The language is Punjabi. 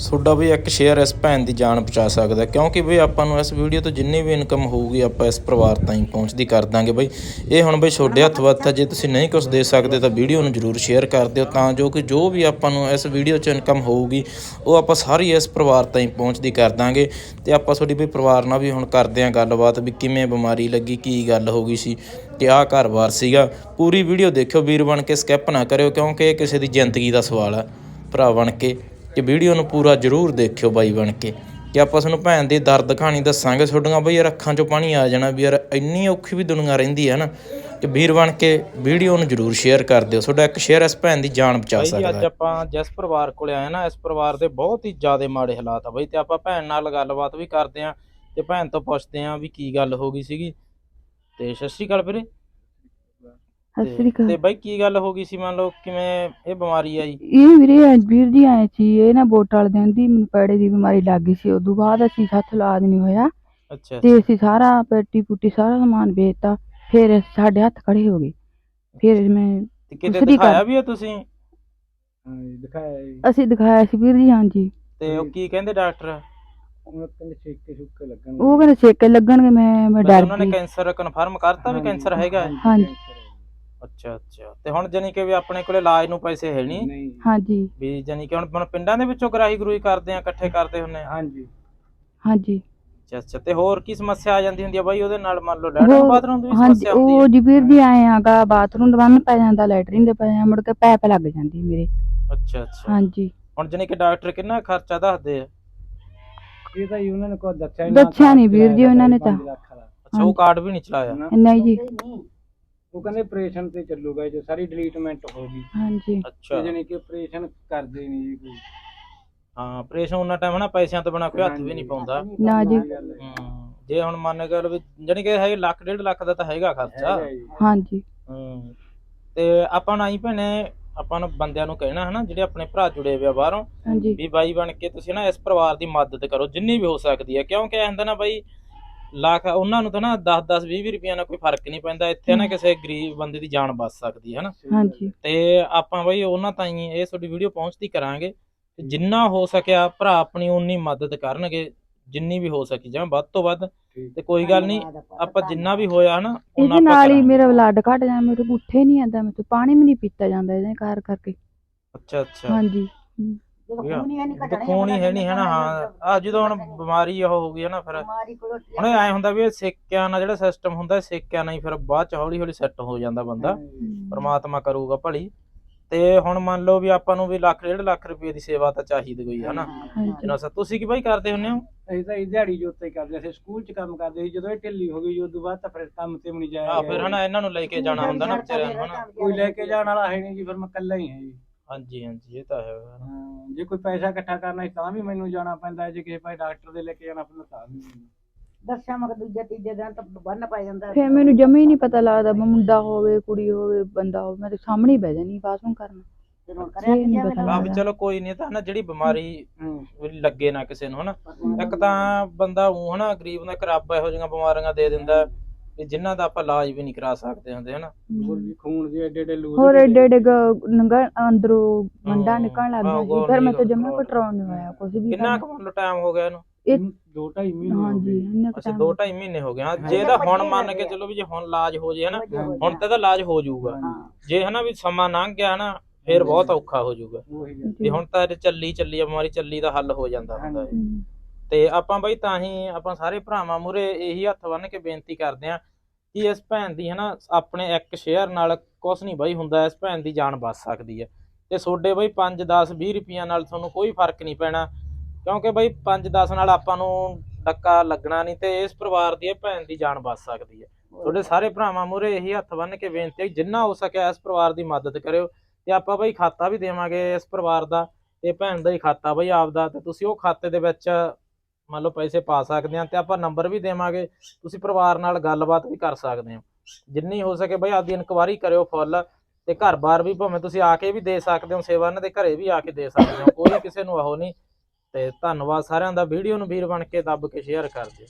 ਤੁਹਾਡਾ ਵੀ ਇੱਕ ਸ਼ੇਅਰ ਇਸ ਭੈਣ ਦੀ ਜਾਨ ਬਚਾ ਸਕਦਾ ਕਿਉਂਕਿ ਬਈ ਆਪਾਂ ਨੂੰ ਇਸ ਵੀਡੀਓ ਤੋਂ ਜਿੰਨੀ ਵੀ ਇਨਕਮ ਹੋਊਗੀ, ਆਪਾਂ ਇਸ ਪਰਿਵਾਰ ਤਾਈਂ ਪਹੁੰਚਦੀ ਕਰ ਦਾਂਗੇ ਬਈ। ਇਹ ਹੁਣ ਬਈ ਤੁਹਾਡੇ ਹੱਥ ਵੱਤ ਹੈ, ਜੇ ਤੁਸੀਂ ਨਹੀਂ ਕੁਝ ਦੇ ਸਕਦੇ ਤਾਂ ਵੀਡੀਓ ਨੂੰ ਜਰੂਰ ਸ਼ੇਅਰ ਕਰ ਦਿਓ, ਤਾਂ ਜੋ ਕਿ ਜੋ ਵੀ ਆਪਾਂ ਨੂੰ ਇਸ ਵੀਡੀਓ 'ਚ ਇਨਕਮ ਹੋਊਗੀ, ਉਹ ਆਪਾਂ ਸਾਰੀ ਇਸ ਪਰਿਵਾਰ ਤਾਈਂ ਪਹੁੰਚਦੀ ਕਰ ਦਾਂਗੇ। ਤੇ ਆਪਾਂ ਤੁਹਾਡੀ ਬਈ ਪਰਿਵਾਰ ਨਾਲ ਵੀ ਹੁਣ ਕਰਦੇ ਆਂ ਗੱਲਬਾਤ ਵੀ ਕਿਵੇਂ ਬਿਮਾਰੀ ਲੱਗੀ, ਕੀ ਗੱਲ ਹੋ ਗਈ ਸੀ, ਤੇ ਆਹ ਘਰ-ਬਾਰ ਸੀਗਾ। ਪੂਰੀ ਵੀਡੀਓ ਦੇਖਿਓ, ਵੀਰ ਬਣ ਕੇ ਸਕਿਪ ਨਾ ਕਰਿਓ, ਕਿਉਂਕਿ ਇਹ ਕਿਸੇ ਦੀ ਜ਼ਿੰਦਗੀ ਦਾ ਸਵਾਲ ਆ ਭਰਾ ਬਣ ਕੇ। ਕਿ ਵੀਡੀਓ ਨੂੰ ਪੂਰਾ ਜ਼ਰੂਰ ਦੇਖਿਓ ਬਾਈ ਬਣ ਕੇ। ਕਿ ਆਪਾਂ ਤੁਹਾਨੂੰ ਭੈਣ ਦੀ ਦਰਦ ਕਹਾਣੀ ਦੱਸਾਂਗੇ ਤੁਹਾਡੀਆਂ ਬਈ ਯਾਰ ਅੱਖਾਂ 'ਚੋਂ ਪਾਣੀ ਆ ਜਾਣਾ ਵੀ ਯਾਰ ਇੰਨੀ ਔਖੀ ਵੀ ਦੁਨੀਆ ਰਹਿੰਦੀ ਹੈ ਨਾ। ਕਿ ਵੀਰ ਬਣ ਕੇ ਵੀਡੀਓ ਨੂੰ ਜ਼ਰੂਰ ਸ਼ੇਅਰ ਕਰ ਦਿਓ ਤੁਹਾਡਾ ਇੱਕ ਸ਼ੇਅਰ ਇਸ ਭੈਣ ਦੀ ਜਾਨ ਬਚਾ ਸਕਦਾ ਹੈ। ਅੱਜ ਆਪਾਂ ਜਿਸ ਪਰਿਵਾਰ ਕੋਲੇ ਆਏ ਨਾ ਇਸ ਪਰਿਵਾਰ ਦੇ ਬਹੁਤ ਹੀ ਜ਼ਿਆਦਾ ਮਾੜੇ ਹਾਲਾਤ ਆ ਬਈ ਤੇ ਆਪਾਂ ਭੈਣ ਨਾਲ ਗੱਲਬਾਤ ਵੀ ਕਰਦੇ ਆਂ ਤੇ ਭੈਣ ਤੋਂ ਪੁੱਛਦੇ ਆਂ ਵੀ ਕੀ ਗੱਲ ਹੋ ਗਈ ਸੀਗੀ। ਤੇ ਸਤਿ ਸ਼੍ਰੀ ਅਕਾਲ ਵੀਰੇ। ਸਤਿ ਸ੍ਰੀ ਅਕਾਲ। ਤੇ ਬਾਈ ਕੀ ਗੱਲ ਹੋ ਗਈ ਸੀ? ਮੰਨ ਲਓ ਕਿਵੇਂ ਇਹ ਬਿਮਾਰੀ ਆ ਜੀ ਇਹ ਵੀਰੇ ਵੀਰ ਜੀ ਆਏ ਸੀ ਇਹ ਨਾ ਵੋਟ ਵਾਲੇ ਦਿਨ ਦੀ ਮੈਨੂੰ ਪੈੜੇ ਦੀ ਬਿਮਾਰੀ ਲੱਗ ਗਈ ਸੀ। ਉਦੋਂ ਬਾਅਦ ਅਸੀਂ ਸੱਤ ਇਲਾਜ ਨਹੀਂ ਹੋਇਆ ਅੱਛਾ ਤੇ ਅਸੀਂ ਸਾਰਾ ਪੈਟੀ ਪੁੱਟੀ ਸਾਰਾ ਸਮਾਨ ਵੇਚਤਾ ਫਿਰ ਸਾਡੇ ਹੱਥ ਖੜੇ ਹੋ ਗਏ। ਫਿਰ ਮੈਂ ਤੇ ਕਿਤੇ ਦੂਸਰੀ ਗੱਲ- ਦਿਖਾਇਆ ਵੀ ਆ ਤੁਸੀਂ? ਹਾਂਜੀ ਦਿਖਾਇਆ ਜੀ। ਅਸੀਂ ਦਿਖਾਇਆ ਸੀ ਵੀਰ ਜੀ ਹਾਂਜੀ। ਤੇ ਉਹ ਕੀ ਕਹਿੰਦੇ ਡਾਕਟਰ? ਉਹਨਾਂ ਕਹਿੰਦੇ ਛੇਕੇ ਛੁੱਕੇ ਲੱਗਣ ਉਹ ਕਹਿੰਦੇ ਛੇਕੇ ਲੱਗਣਗੇ ਮੈਂ ਮੈਂ ਡਰ ਉਹਨਾਂ ਨੇ ਗਈ। ਕੈਂਸਰ ਕਨਫਰਮ ਕਰਤਾ ਵੀ ਕੈਂਸਰ ਹੈਗਾ? ਹੈ? ਹਾਂਜੀ। ਅੱਛਾ ਅੱਛਾ। ਤੇ ਹੁਣ ਜਾਨੀ ਕਿ ਵੀ ਆਪਣੇ ਕੋਲੇ ਇਲਾਜ ਨੂੰ ਪੈਸੇ ਹੈ ਨਹੀਂ? ਨਹੀਂ। ਹਾਂਜੀ। ਵੀ ਜਾਨੀ ਕਿ ਹੁਣ ਹੁਣ ਪਿੰਡਾਂ ਦੇ ਵਿੱਚੋਂ ਗਰਾਹੀ ਗਰੂਈ ਕਰਦੇ ਆ ਇਕੱਠੇ ਕਰਦੇ ਹੁੰਨੇ ਆ? ਹਾਂਜੀ। ਹਾਂਜੀ। ਅੱਛਾ ਅੱਛਾ। ਤੇ ਹੋਰ ਕੀ ਸਮੱਸਿਆ ਆ ਜਾਂਦੀ ਹੁੰਦੀ ਆ ਬਾਈ? ਉਹਦੇ ਨਾਲ ਮੰਨ ਲਓ ਲੈਟਰਨ ਉਹ- ਬਾਥਰੂਮ ਦੀ ਵੀ ਹਾਂਜੀ ਸਮੱਸਿਆ ਹੁੰਦੀ ਉਹ ਜੀ ਵੀਰ ਜੀ ਆਏ ਆਗਾ ਬਾਥਰੂਮ ਦਾ ਬੰਨ ਪੈ ਜਾਂਦਾ ਲੈਟਰਿਨ ਦੇ ਪੈ ਜਾਂਦਾ ਮੁੜ ਕੇ ਪੈਪ ਲੱਗ ਜਾਂਦੀ ਮੇਰੇ। ਅੱਛਾ ਅੱਛਾ। ਹਾਂਜੀ। ਹੁਣ ਜਾਨੀ ਕਿ ਡਾਕਟਰ ਕਿੰਨਾ ਖਰਚਾ ਦੱਸਦੇ ਆ? ਇਹ ਤਾਂ ਜੀ ਉਹਨਾਂ ਨੇ ਕੋਈ ਦੱਸਿਆ ਹੀ ਦੱਸਿਆ ਨੀ ਵੀਰ ਜੀ ਉਹਨਾਂ ਨੇ ਤਾਂ। ਅੱਛਾ ਉਹ ਕਾਰਡ ਵੀ ਨਹੀਂ ਚਲਾਇਆ? ਨਾ, ਨਹੀਂ ਜੀ। ਉਹ ਕਹਿੰਦੇ ਆਪਰੇਸ਼ਨ ਤੇ ਚੱਲੂਗਾ ਜੋ ਸਾਰੀ ਡਿਲੀਟਮੈਂਟ ਹੋ ਗਈ। ਹਾਂਜੀ। ਅੱਛਾ। ਤੇ ਜਾਨੀ ਕਿ ਆਪਰੇਸ਼ਨ ਕਰਦੇ ਨਹੀਂ ਜੀ ਕੋਈ। ਹਾਂ ਆਪਰੇਸ਼ਨ ਉਹਨਾਂ ਟਾਈਮ ਹਨਾ ਪੈਸਿਆਂ ਤੋਂ ਬਿਨਾ ਕੋਈ ਹੱਥ ਵੀ ਨਹੀਂ ਪਾਉਂਦਾ। ਨਾ ਜੀ। ਇਹ ਗੱਲ ਹੈ। ਹਮ, ਜੇ ਹੁਣ ਮੰਨ ਕੇ ਵੀ ਜਾਨੀ ਕਿ ਹੈ ਲੱਖ ਡੇਢ ਲੱਖ ਦਾ ਤਾਂ ਹੈਗਾ ਖਰਚਾ। ਹੈਗਾ ਜੀ। ਹਾਂਜੀ। ਹਮ, ਤੇ ਆਪਾਂ ਨੂੰ ਆਈ ਭੈਣੇ ਆਪਾਂ ਨੂੰ ਬੰਦਿਆਂ ਨੂੰ ਕਹਿਣਾ ਹਨਾ ਜਿਹੜੇ ਆਪਣੇ ਭਰਾ ਜੁੜੇ ਹੋਏ ਆ ਬਾਹਰੋਂ ਹਾਂਜੀ। ਵੀ ਬਾਈ ਬਣ ਕੇ ਤੁਸੀਂ ਨਾ ਇਸ ਪਰਿਵਾਰ ਦੀ ਮਦਦ ਕਰੋ ਜਿੰਨੀ ਵੀ ਹੋ ਸਕਦੀ ਹੈ। ਕਿਉਂਕਿ ਇਹ ਹੁੰਦਾ ਨਾ ਬਾਈ ਲੱਖ ਉਹਨਾਂ ਨੂੰ ਤਾਂ ਨਾ 10 10 20 20 ਰੁਪਈਆ ਨਾਲ ਕੋਈ ਫ਼ਰਕ ਨਹੀਂ ਪੈਂਦਾ। ਇੱਥੇ ਨਾ ਕਿਸੇ ਗਰੀਬ ਬੰਦੇ ਦੀ ਜਾਨ ਬਚ ਸਕਦੀ ਹੈ ਹਨਾ? ਹਾਂਜੀ। ਤੇ ਆਪਾਂ ਬਾਈ ਉਹਨਾਂ ਤਾਈਂ ਇਹ ਤੁਹਾਡੀ ਵੀਡੀਓ ਪਹੁੰਚਦੀ ਕਰਾਂਗੇ। ਜਿੰਨਾ ਹੋ ਸਕਿਆ ਭਰਾ ਆਪਣੀ ਉਨੀ ਮਦਦ ਕਰਨਗੇ ਜਿੰਨੀ ਵੀ ਹੋ ਸਕੀ ਜਾਂ ਵੱਧ ਤੋਂ ਵੱਧ। ਤੇ ਕੋਈ ਗੱਲ ਨਹੀਂ ਆਪਾਂ ਜਿੰਨਾ ਵੀ ਹੋਇਆ ਹਨਾ ਉਨਾ ਇਹਦੇ ਆਪਾਂ ਨਾਲ ਹੀ। ਮੇਰਾ ਬਲੱਡ ਘਟ ਜਾਂਦਾ ਮੇਰੇ ਉੱਠੇ ਨਹੀਂ ਆਂਦਾ ਤੋਂ ਪਾਣੀ ਵੀ ਨਹੀਂ ਪੀਤਾ ਜਾਂਦਾ ਇਹਦੇ ਕਾਰ ਕਰਕੇ। ਅੱਛਾ ਅੱਛਾ। ਹਾਂਜੀ। ਖੂਨ ਹੀ ਹੈ ਨਹੀਂ ਹੈ ਨਾ ਹਾਂ। ਆ ਜਦੋਂ ਹੁਣ ਬਿਮਾਰੀ ਉਹ ਹੋ ਗਈ ਹੈ ਨਾ ਫਿਰ ਹੁਣ ਐ ਹੁੰਦਾ ਵੀ ਇਹ ਸੇਕਿਆਂ ਨਾਲ ਜਿਹੜਾ ਸਿਸਟਮ ਹੁੰਦਾ ਸੇਕਿਆਂ ਨਾਲ ਹੀ ਫਿਰ ਬਾਅਦ ਚ ਹੌਲੀ ਹੌਲੀ ਸੈੱਟ ਹੋ ਜਾਂਦਾ ਬੰਦਾ ਪਰਮਾਤਮਾ ਕਰੂਗਾ ਭਲੀ। ਤੇ ਹੁਣ ਮੰਨ ਲਓ ਵੀ ਆਪਾਂ ਨੂੰ ਵੀ ਲੱਖ ਡੇਢ ਲੱਖ ਰੁਪਏ ਦੀ ਸੇਵਾ ਤਾਂ ਚਾਹੀਦੀ ਗਈ ਹੈ ਨਾ। ਜਿਨਾ ਸਰ ਤੁਸੀਂ ਕੀ ਬਾਈ ਕਰਦੇ ਹੁੰਨੇ ਹੋ? ਅਸੀਂ ਤਾਂ ਇਹ ਦਿਹਾੜੀ ਜੋਤੇ ਹੀ ਕਰਦੇ ਸੀ ਸਕੂਲ 'ਚ ਕੰਮ ਕਰਦੇ ਸੀ ਜਦੋਂ ਇਹ ਢਿੱਲੀ ਹੋ ਗਈ ਉਦੋਂ ਬਾਅਦ ਤਾਂ ਫਿਰ ਕੰਮ ਤੇ ਵੀ ਨਹੀਂ ਜਾਇਆ ਆ ਫਿਰ ਹਨਾ ਇਹਨਾਂ ਨੂੰ ਲੈ ਕੇ ਜਾਣਾ ਹੁੰਦਾ ਨਾ ਵਿਚਾਰਿਆਂ ਨੂੰ ਹਨਾ ਕੋਈ ਲੈ ਕੇ ਜਾਣ ਵਾਲਾ ਹੈ ਨਹੀਂ ਜੀ ਫਿਰ ਮੈਂ ਇਕੱਲਾ ਹੀ ਹਾਂ ਜੀ। ਹਾਂਜੀ ਹਾਂਜੀ ਇਹ ਤਾਂ ਹੈ। ਹਾਂ, ਜੇ ਕੋਈ ਪੈਸਾ ਇਕੱਠਾ ਕਰਨਾ ਸੀ ਤਾਂ ਵੀ ਮੈਨੂੰ ਜਾਣਾ ਪੈਂਦਾ ਹੈ, ਜੇ ਕਿਸੇ ਭਾਈ ਡਾਕਟਰ ਦੇ ਲੈ ਕੇ ਜਾਣਾ ਪੈਂਦਾ ਤਾਂ ਵੀ ਮੈਨੂੰ। ਦੱਸਿਆ ਮਗ ਦੂਜੇ ਤੀਜੇ ਦਿਨ ਤਾਂ ਬੰਨ ਪੈ ਜਾਂਦਾ। ਫਿਰ ਮੈਨੂੰ ਜਮੇ ਹੀ ਨਹੀਂ ਪਤਾ ਲੱਗਦਾ ਵੀ ਮੁੰਡਾ ਹੋਵੇ ਕੁੜੀ ਹੋਵੇ ਬੰਦਾ ਹੋਵੇ ਮੈਂ ਤੇ ਸਾਹਮਣੇ ਹੀ ਬਹਿ ਜਾਨੀ ਬਾਥਰੂਮ ਕਰਨ। ਫਿਰ ਹੁਣ ਕਰਿਆ ਨਹੀਂ ਕੀ ਪਤਾ ਆ ਵੀ ਲੱਗਦਾ। ਚਲੋ ਕੋਈ ਨਹੀਂ ਤਾਂ ਨਾ ਜਿਹੜੀ ਬਿਮਾਰੀ ਹੂੰ। ਲੱਗੇ ਨਾ ਕਿਸੇ ਨੂੰ ਹਨਾ। ਇੱਕ ਤਾਂ ਬੰਦਾ ਉਹ ਹਨਾ ਗਰੀਬ ਦਾ ਇੱਕ ਰੱਬ ਇਹੋ ਜਿਹੀਆਂ ਬਿਮਾਰੀਆਂ ਦੇ ਦਿੰਦਾ। ਵੀ ਜਿਨ੍ਹਾਂ ਦਾ ਆਪਾਂ ਇਲਾਜ ਵੀ ਨਹੀਂ ਕਰਾ ਸਕਦੇ ਹੁੰਦੇ ਹਨਾ? ਹੋਰ ਵੀ ਖੂਨ ਦੇ ਏਡੇ ਏਡੇ ਲੂਜ਼ ਹੋਰ ਵੀ ਏਡੇ ਏਡੇ ਗ- ਨੰਗਾ ਅੰਦਰੋਂ ਮੰਡਾ ਨਿਕਲਣ ਲੱਗ ਗਿਆ ਗੋਲ ਫਿਰ ਮੈਂ ਤਾਂ ਜਮਾ ਕੰਟਰੋਲ ਨਹੀਂ ਹੋਇਆ ਕੁਝ ਵੀ ਕਿੰਨਾ ਕੁ ਟਾਈਮ ਹੋ ਗਿਆ ਇਹਨੂੰ? ਇਹ ਦੋ ਢਾਈ ਮਹੀਨੇ ਹੋ ਹਾਂਜੀ ਗਏ। ਅੱਛਾ time 2 2.5 ਮਹੀਨੇ ਹੋ ਗਏ। ਹਾਂ ਜੇ ਤਾਂ ਹੁਣ ਮੰਨ ਕੇ ਚੱਲੋ ਵੀ ਜੇ ਹੁਣ ਇਲਾਜ ਹੋ ਜੇ ਹਨਾ? ਹੁਣ ਤਾਂ ਇਲਾਜ ਹੋ ਜਾਊਗਾ। ਜੇ ਹਨਾ ਵੀ ਸਮਾਂ ਲੰਘ ਗਿਆ ਨਾ ਫਿਰ ਬਹੁਤ ਔਖਾ ਹੋ ਜਾਊਗਾ। ਵੀ ਹੁਣ ਤਾਂ ਇਹ ਚੱਲੀ ਚੱਲੀ ਬਿਮਾਰੀ ਚੱਲੀ ਦਾ ਹੱਲ ਹੋ ਜਾਂਦਾ ਹੁੰਦਾ ਹੈ ਤੇ ਆਪਾਂ ਬਈ ਤਾਂ ਹੀ ਆਪਾਂ ਸਾਰੇ ਭਰਾਵਾਂ ਮੂਰੇ ਇਹੀ ਹੱਥ ਬੰਨ ਕੇ ਬੇਨਤੀ ਕਰਦੇ ਆਂ ਕਿ ਇਸ ਭੈਣ ਦੀ ਹਨਾ, ਆਪਣੇ ਇੱਕ ਸ਼ੇਅਰ ਨਾਲ ਕੁਛ ਨਹੀਂ ਬਈ ਹੁੰਦਾ, ਇਸ ਭੈਣ ਦੀ ਜਾਨ ਬਚ ਸਕਦੀ ਹੈ। ਤੇ ਤੁਹਾਡੇ ਬਈ 5 10 20 ਰੁਪਈਆ ਨਾਲ ਤੁਹਾਨੂੰ ਕੋਈ ਫ਼ਰਕ ਨਹੀਂ ਪੈਣਾ, ਕਿਉਂਕਿ ਬਈ 5 10 ਨਾਲ ਆਪਾਂ ਨੂੰ ਡੱਕਾ ਲੱਗਣਾ ਨਹੀਂ ਤੇ ਇਸ ਪਰਿਵਾਰ ਦੀ ਇਹ ਭੈਣ ਦੀ ਜਾਨ ਬਚ ਸਕਦੀ ਹੈ। ਤੁਹਾਡੇ ਸਾਰੇ ਭਰਾਵਾਂ ਮੂਰੇ ਇਹੀ ਹੱਥ ਬੰਨ ਕੇ ਬੇਨਤੀ ਹੈ ਜਿੰਨਾ ਹੋ ਸਕਿਆ ਇਸ ਪਰਿਵਾਰ ਦੀ ਮਦਦ ਕਰਿਓ ਤੇ ਆਪਾਂ ਬਈ ਖਾਤਾ ਵੀ ਦੇਵਾਂਗੇ ਇਸ ਪਰਿਵਾਰ ਦਾ, ਤੇ ਭੈਣ ਦਾ ਹੀ ਖਾਤਾ ਬਈ ਆਪਦਾ, ਤੇ ਤੁਸੀਂ ਉਹ ਖਾਤੇ ਦੇ ਵਿੱਚ ਮੰਨ ਲਓ ਪੈਸੇ ਪਾ ਸਕਦੇ ਆ ਤੇ ਆਪਾਂ ਨੰਬਰ ਵੀ ਦੇਵਾਂਗੇ, ਤੁਸੀਂ ਪਰਿਵਾਰ ਨਾਲ ਗੱਲਬਾਤ ਵੀ ਕਰ ਸਕਦੇ ਹੋ। ਜਿੰਨੀ ਹੋ ਸਕੇ ਬਈ ਆਪਦੀ ਇਨਕੁਆਰੀ ਕਰਿਓ ਫੁੱਲ ਤੇ ਘਰ-ਬਾਰ ਵੀ ਭਾਵੇਂ ਤੁਸੀਂ ਆ ਕੇ ਵੀ ਦੇ ਸਕਦੇ ਹੋ, ਸੇਵਾ ਇਹਨਾਂ ਦੇ ਘਰੇ ਵੀ ਆ ਕੇ ਦੇ ਸਕਦੇ ਹੋ, ਕੋਈ ਕਿਸੇ ਨੂੰ ਆਹੋ ਨਹੀਂ। ਤੇ ਧੰਨਵਾਦ ਸਾਰਿਆਂ ਦਾ, ਵੀਡੀਓ ਨੂੰ ਵੀਰ ਬਣ ਕੇ ਦੱਬ ਕੇ ਸ਼ੇਅਰ ਕਰ ਦਿਓ।